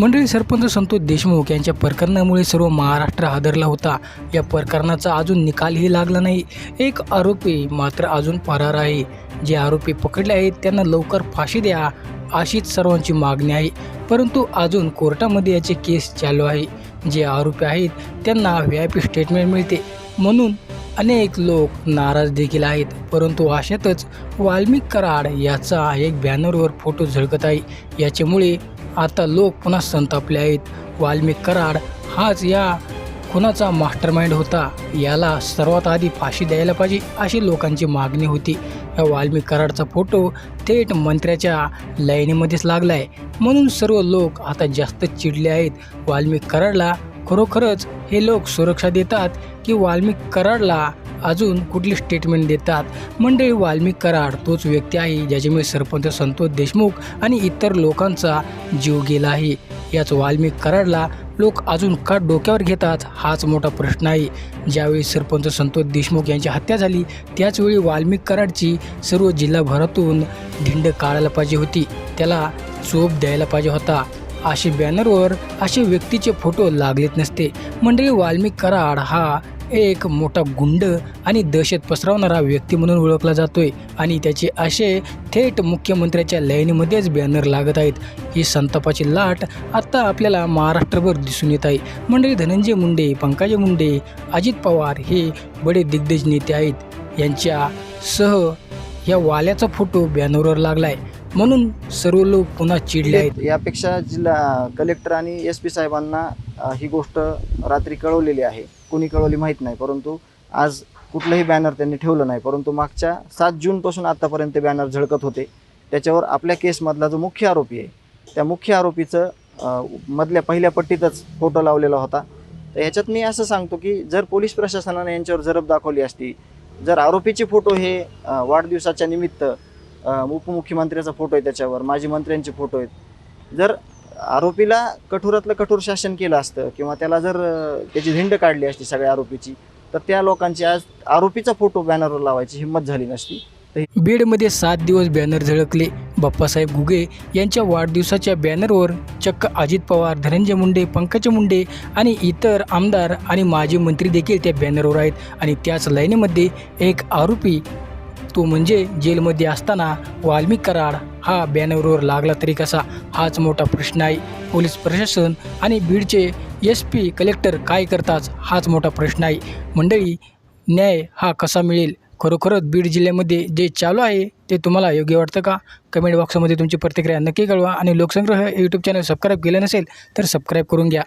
मंडळी सरपंच संतोष देशमुख यांच्या प्रकरणामुळे सर्व महाराष्ट्र हादरला होता. या प्रकरणाचा अजून निकालही लागला नाही. एक आरोपी मात्र अजून फरार आहे. जे आरोपी पकडले आहेत त्यांना लवकर फाशी द्या अशीच सर्वांची मागणी आहे. परंतु अजून कोर्टामध्ये याचे केस चालू आहे. जे आरोपी आहेत त्यांना व्ही आय पी स्टेटमेंट मिळते. म्हणून अनेक लोक नाराज देखील आहेत परंतु अशातच वाल्मिक कराड याचा एक बॅनरवर फोटो झळकत आहे. याच्यामुळे आता लोक पुन्हा संतापले आहेत. वाल्मिक कराड हाच या खुनाचा मास्टरमाइंड होता. याला सर्वात आधी फाशी द्यायला पाहिजे अशी लोकांची मागणी होती. या वाल्मिक कराडचा फोटो थेट मंत्र्याच्या लाईनीमध्येच लागला आहे म्हणून सर्व लोक आता जास्त चिडले आहेत. वाल्मिक कराडला खरोखरच हे लोक सुरक्षा देतात की वाल्मिक कराडला अजून कुठली स्टेटमेंट देतात? मंडळी वाल्मिक कराड तोच व्यक्ती आहे ज्याच्यामुळे सरपंच संतोष देशमुख आणि इतर लोकांचा जीव गेला आहे. याच वाल्मिक कराडला लोक अजून का डोक्यावर घेतात? हाच मोठा प्रश्न आहे. ज्यावेळी सरपंच संतोष देशमुख यांची हत्या झाली त्याचवेळी वाल्मिक कराडची सर्व जिल्हाभरातून धिंड काढायला पाहिजे होती. त्याला चोप द्यायला पाहिजे होता. असे बॅनरवर असे व्यक्तीचे फोटो लागलेत नसते. मंडळी वाल्मिक कराड हा एक मोठा गुंड आणि दहशत पसरवणारा व्यक्ती म्हणून ओळखला जातोय आणि त्याचे असे थेट मुख्यमंत्र्याच्या लाईनीमध्येच बॅनर लागत आहेत. ही संतापाची लाट आत्ता आपल्याला महाराष्ट्रभर दिसून येत आहे. मंडळी धनंजय मुंडे पंकजा मुंडे अजित पवार हे बडे दिग्गज नेते आहेत. यांच्या सह या वाल्याचा फोटो बॅनरवर लागला आहे म्हणून सर्व लोक पुन्हा चिडले आहेत. यापेक्षा जिल्हा कलेक्टर आणि एस पी साहेबांना अ, ही गोष्ट रात्री कळवलेली आहे. कुणी कळवली माहीत नाही परंतु आज कुठलंही बॅनर त्यांनी ठेवलं नाही. परंतु मागच्या सात जूनपासून आत्तापर्यंत ते बॅनर झळकत होते. त्याच्यावर आपल्या केसमधला जो मुख्य आरोपी आहे त्या मुख्य आरोपीचं अ, मधल्या पहिल्या पट्टीतच फोटो लावलेला होता. तर ह्याच्यात मी असं सांगतो की जर पोलीस प्रशासनाने यांच्यावर जरब दाखवली असती जर आरोपीचे फोटो हे अ, वाढदिवसाच्या निमित्त उपमुख्यमंत्र्याचा फोटो आहे त्याच्यावर माजी मंत्र्यांचे फोटो आहेत. जर आरोपीला कठोरातलं कठोर शासन केलं असतं किंवा त्याला जर त्याची धिंड काढली असती सगळ्या आरोपीची तर त्या लोकांची आज आरोपीचा फोटो बॅनरवर लावायची हिंमत झाली नसती. बीडमध्ये सात दिवस बॅनर झळकले. बाप्पासाहेब गुगे यांच्या वाढदिवसाच्या बॅनरवर चक्क अजित पवार धनंजय मुंडे पंकज मुंडे आणि इतर आमदार आणि माजी मंत्री देखील त्या बॅनरवर आहेत. आणि त्याच लाईनीमध्ये एक आरोपी तो म्हणजे जेलमध्ये असताना वाल्मिक कराड हा बॅनरवर लागला तरी कसा? हाच मोठा प्रश्न आहे. पोलीस प्रशासन आणि बीडचे एस पी कलेक्टर काय करतात? हाच मोठा प्रश्न आहे. मंडळी न्याय हा कसा मिळेल? खरोखरच बीड जिल्ह्यामध्ये जे चालू आहे ते तुम्हाला योग्य वाटतं का? कमेंट बॉक्समध्ये तुमची प्रतिक्रिया नक्की कळवा आणि लोकसंग्रह यूट्यूब चॅनल सबस्क्राईब केलं नसेल तर सबस्क्राईब करून घ्या.